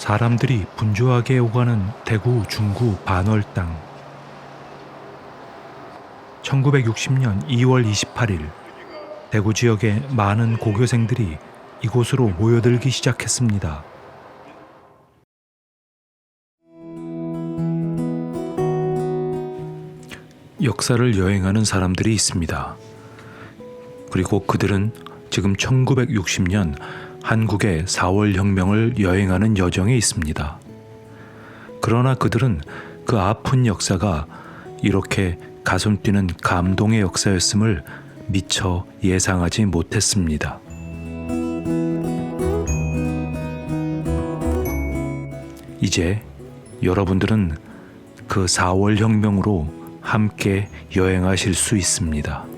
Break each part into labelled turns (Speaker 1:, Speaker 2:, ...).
Speaker 1: 사람들이 분주하게 오가는 대구 중구 반월 땅. 1960년 2월 28일 대구 지역의 많은 고교생들이 이곳으로 모여들기 시작했습니다. 역사를 여행하는 사람들이 있습니다. 그리고 그들은 지금 1960년 한국의 4월 혁명을 여행하는 여정에 있습니다. 그러나 그들은 그 아픈 역사가 이렇게 가슴 뛰는 감동의 역사였음을 미처 예상하지 못했습니다. 이제 여러분들은 그 4월 혁명으로 함께 여행하실 수 있습니다.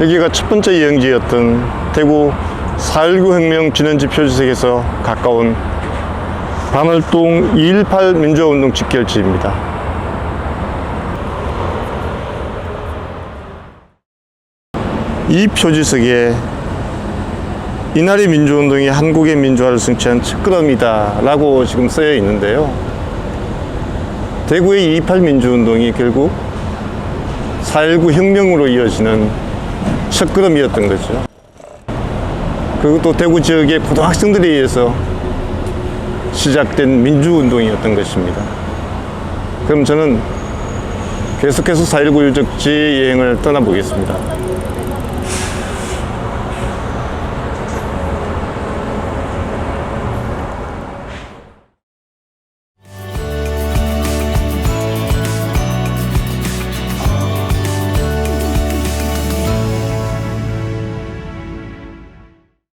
Speaker 2: 여기가 첫 번째 여행지였던 대구 4.19 혁명 진원지 표지색에서 가까운 반월동 2.18 민주화운동 직결지입니다. 이 표지석에 이날의 민주운동이 한국의 민주화를 성취한 첫걸음이다 라고 지금 쓰여 있는데요. 대구의 2.28 민주운동이 결국 4.19 혁명으로 이어지는 첫걸음이었던 거죠. 또 대구 지역의 고등학생들에 의해서 시작된 민주운동이었던 것입니다. 그럼 저는 계속해서 4.19 유적지 여행을 떠나보겠습니다.